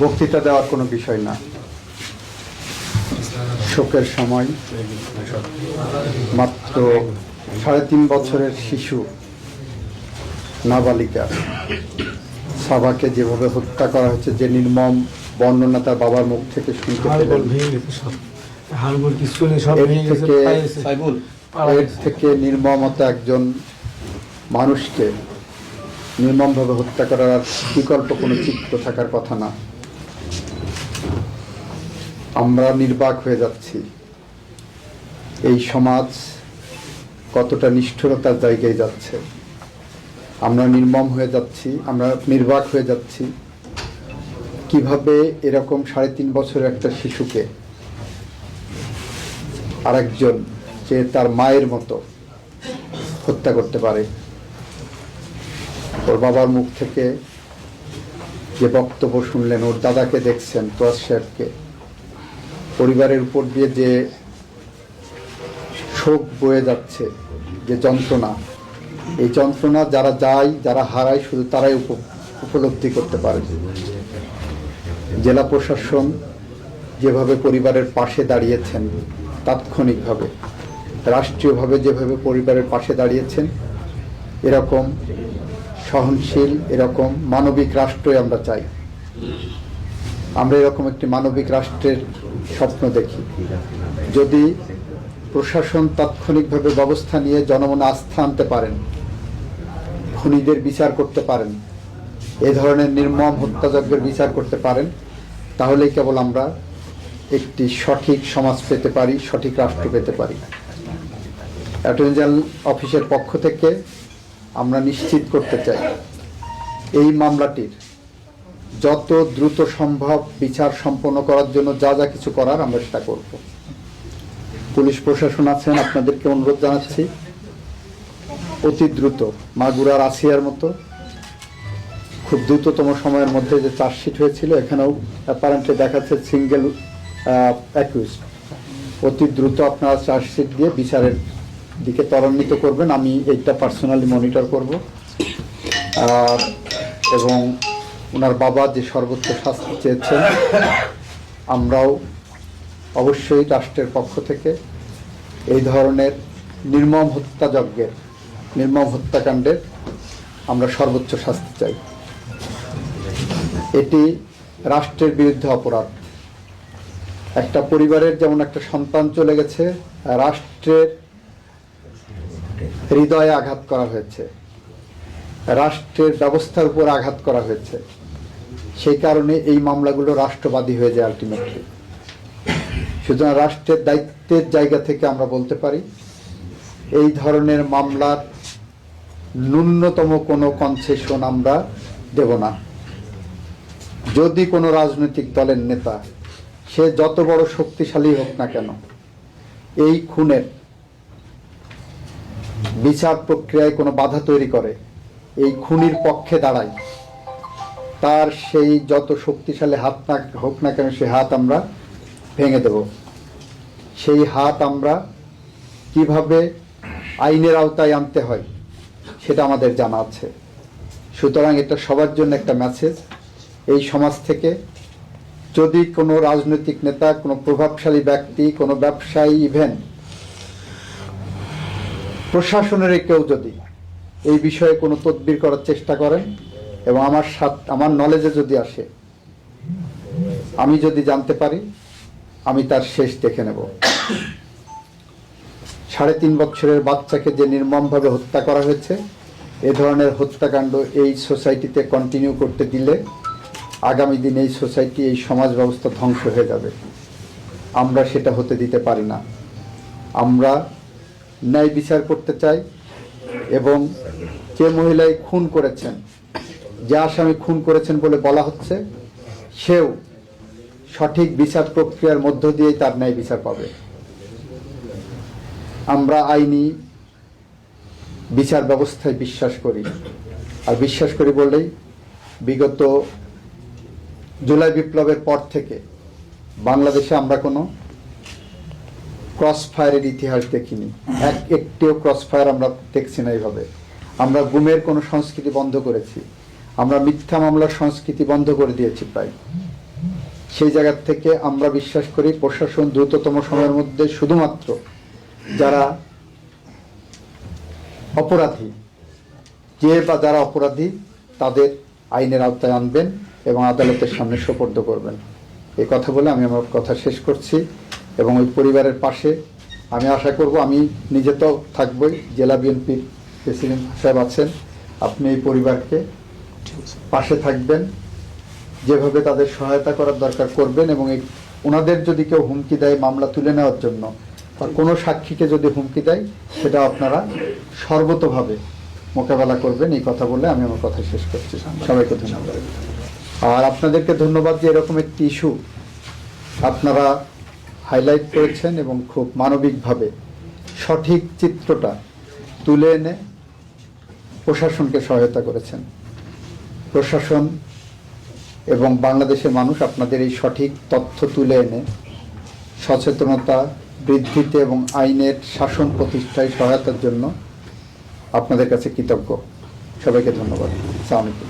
বক্তৃতা দেওয়ার কোনো বিষয় না। শোকের সময় মাত্র সাড়ে তিন বছরের শিশু নাবালিকা। সাবাকে যেভাবে হত্যা করা হয়েছে যে নির্মম বর্ণনা তার বাবার মুখ থেকে শুনতে এর থেকে- নির্মমতা একজন মানুষকে নির্মমভাবে হত্যা করার আর বিকল্প কোনো চিত্র থাকার কথা না। আমরা নির্বাক হয়ে যাচ্ছি। এই সমাজ কতটা নিষ্ঠুরতার জায়গায় যাচ্ছে। আমরা নির্মম হয়ে যাচ্ছি, আমরা নির্বাক হয়ে যাচ্ছি। কীভাবে এরকম সাড়ে তিন বছরের একটা শিশুকে আরেকজন যে তার মায়ের মতো হত্যা করতে পারে, ওর বাবার মুখ থেকে যে বক্তব্য শুনলেন, ওর দাদাকে দেখছেন, তোয়াজ সাহেবকে পরিবারের উপর দিয়ে যে শোক বয়ে যাচ্ছে, যে যন্ত্রণা, এই যন্ত্রণা যারা যায়, যারা হারায়, শুধু তারাই উপ- উপলব্ধি করতে পারে। জেলা প্রশাসন যেভাবে পরিবারের পাশে দাঁড়িয়েছেন তাৎক্ষণিকভাবে, রাষ্ট্রীয়ভাবে যেভাবে পরিবারের পাশে দাঁড়িয়েছেন, এরকম সহনশীল, এরকম মানবিক রাষ্ট্রই আমরা চাই। আমরা এরকম একটি মানবিক রাষ্ট্রের স্বপ্ন দেখি। যদি প্রশাসন তাৎক্ষণিকভাবে ব্যবস্থা নিয়ে জনমনে আস্থা আনতে পারেন, খুনিদের বিচার করতে পারেন, এ ধরনের নির্মম হত্যাযজ্ঞের বিচার করতে পারেন, তাহলেই কেবল আমরা একটি সঠিক সমাজ পেতে পারি, সঠিক রাষ্ট্র পেতে পারি। অ্যাটর্নি জেনারেল অফিসের পক্ষ থেকে আমরা নিশ্চিত করতে চাই, এই মামলাটির যত দ্রুত সম্ভব বিচার সম্পন্ন করার জন্য যা যা কিছু করার আমরা সেটা করব। পুলিশ প্রশাসন আছেন, আপনাদেরকে অনুরোধ জানাচ্ছি। অতি দ্রুত মাগুরার আসিয়ার মতো। খুব দ্রুততম সময়ের মধ্যে যে চার্জশিট হয়েছিল, এখানেও অ্যাপারেন্টলি দেখাচ্ছে সিঙ্গেল অ্যাকিউজ অতি দ্রুত আপনারা চার্জশিট দিয়ে বিচারের দিকে ত্বরান্বিত করবেন। আমি এইটা পার্সোনালি মনিটর করব। এবং ওনার বাবা যে সর্বোচ্চ শাস্তি চেয়েছেন, আমরাও অবশ্যই রাষ্ট্রের পক্ষ থেকে এই ধরনের নির্মম হত্যাযজ্ঞের, নির্মম হত্যাকাণ্ডের আমরা সর্বোচ্চ শাস্তি চাই। এটি রাষ্ট্রের বিরুদ্ধে অপরাধ। একটা পরিবারের যেমন একটা সন্তান চলে গেছে, রাষ্ট্রের হৃদয়ে আঘাত করা হয়েছে, রাষ্ট্রের ব্যবস্থার উপর আঘাত করা হয়েছে। সেই কারণে এই মামলাগুলো রাষ্ট্রবাদী হয়ে যায় আলটিমেটলি সুতরাং রাষ্ট্রের দায়িত্বের জায়গা থেকে আমরা বলতে পারি, এই ধরনের মামলার ন্যূনতম কোনো কনসেশন আমরা দেব না। যদি কোনো রাজনৈতিক দলের নেতা, সে যত বড় শক্তিশালী হোক না কেন, এই খুনের বিচার প্রক্রিয়ায় কোনো বাধা তৈরি করে, এই খুনির পক্ষে দাঁড়ায় তার সেই যত শক্তিশালী হাত না হোক না কেন, সেই হাত আমরা ভেঙে দেব। সেই হাত আমরা কীভাবে আইনের আওতায় আনতে হয়, সেটা আমাদের জানা আছে। সুতরাং এটা সবার জন্য একটা মেসেজ এই সমাজ থেকে যদি কোনো রাজনৈতিক নেতা, কোনো প্রভাবশালী ব্যক্তি, কোনো ব্যবসায়ী ইভেন্ট প্রশাসনের কেউ যদি এই বিষয়ে কোনো তদবির করার চেষ্টা করেন এবং আমার সাথ আমার নলেজে যদি আসে, আমি যদি জানতে পারি, আমি তার শেষ দেখে নেব। সাড়ে তিন বছরের বাচ্চাকে যে নির্মমভাবে হত্যা করা হয়েছে, এ ধরনের হত্যাকাণ্ড এই সোসাইটিতে কন্টিনিউ করতে দিলে আগামী দিনে এই সোসাইটি, এই সমাজ ব্যবস্থা ধ্বংস হয়ে যাবে। আমরা সেটা হতে দিতে পারি না। আমরা ন্যায় বিচার করতে চাই এবং যে মহিলাই খুন করেছেন যে আসামি খুন করেছেন বলে বলা হচ্ছে, সেও সঠিক বিচার প্রক্রিয়ার মধ্য দিয়েই তার ন্যায় বিচার পাবে। আমরা আইনি বিচার ব্যবস্থায় বিশ্বাস করি। আর বিশ্বাস করি বলেই বিগত জুলাই বিপ্লবের পর থেকে বাংলাদেশে আমরা কোনো ক্রস ফায়ারের ইতিহাস দেখিনি। এক একটিও ক্রস ফায়ার আমরা দেখছি না এইভাবে। আমরা গুমের কোনো সংস্কৃতি বন্ধ করেছি। আমরা মিথ্যা মামলার সংস্কৃতি বন্ধ করে দিয়েছি প্রায়। সেই জায়গা থেকে আমরা বিশ্বাস করি প্রশাসন দ্রুততম সময়ের মধ্যে শুধুমাত্র যারা অপরাধী, যে বা যারা অপরাধী, তাদের আইনের আওতায় আনবেন এবং আদালতের সামনে সোপর্দ করবেন। এই কথা বলে আমি আমার কথা শেষ করছি এবং ওই পরিবারের পাশে আমি আশা করব, আমি নিজে তো থাকবই, জেলা বিএনপির প্রেসিডেন্ট সাহেব আছেন, আপনি এই পরিবারকে পাশে থাকবেন, যেভাবে তাদের সহায়তা করার দরকার করবেন এবং ওনাদের যদি কেউ হুমকি দেয় মামলা তুলে নেওয়ার জন্য বা কোনো সাক্ষীকে যদি হুমকি দেয়, সেটা আপনারা সর্বতভাবে মোকাবেলা করবেন। এই কথা বলে আমি আমার কথা শেষ করছি। সবাইকে ধন্যবাদ। আর আপনাদেরকে ধন্যবাদ যে এরকম একটি ইস্যু আপনারা হাইলাইট করেছেন এবং খুব মানবিকভাবে সঠিক চিত্রটা তুলে এনে প্রশাসনকে সহায়তা করেছেন। প্রশাসন এবং বাংলাদেশের মানুষ আপনাদের এই সঠিক তথ্য তুলে এনে সচেতনতা বৃদ্ধিতে এবং আইনের শাসন প্রতিষ্ঠায় সহায়তার জন্য আপনাদের কাছে কৃতজ্ঞ। সবাইকে ধন্যবাদ। সালামালাইকুম